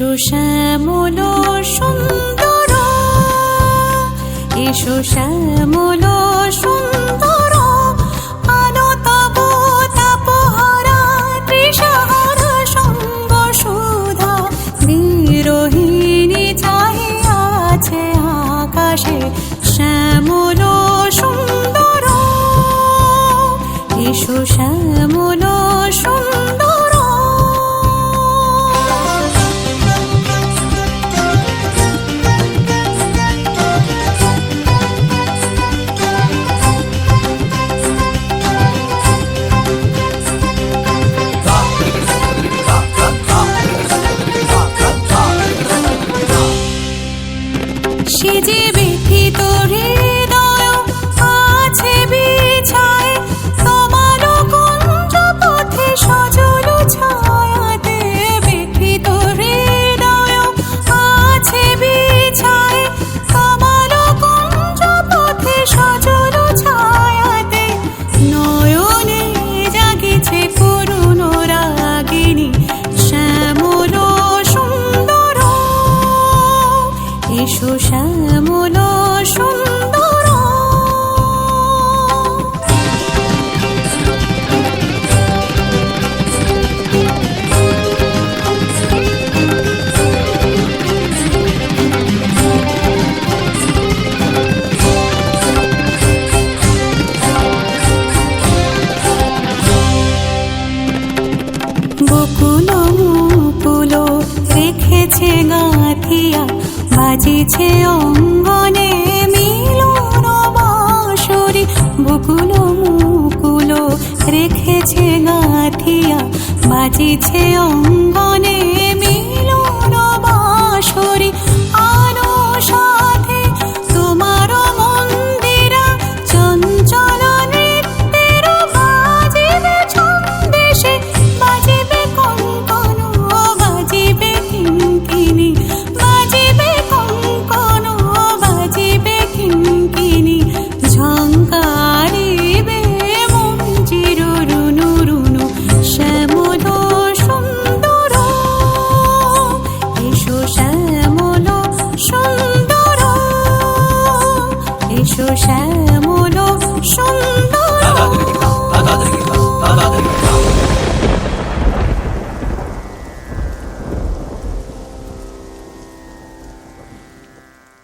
শ্যামল সুন্দর। এসো শ্যামল সুন্দর। আলো তব তাপহারা তৃষাহার সঙ্গ সুধা। বিরোহিণী চাহিয়া আছে আকাশে শ্যামল সুন্দর। এসো শ্যামল সে যে মুকুল রেখেছে গাঁথিয়া বাজিছে অঙ্গনে মিলন বাঁশরি। বকুল মুকুলো রেখেছে গাঁথিয়া বাজিছে অঙ্গনে 出山。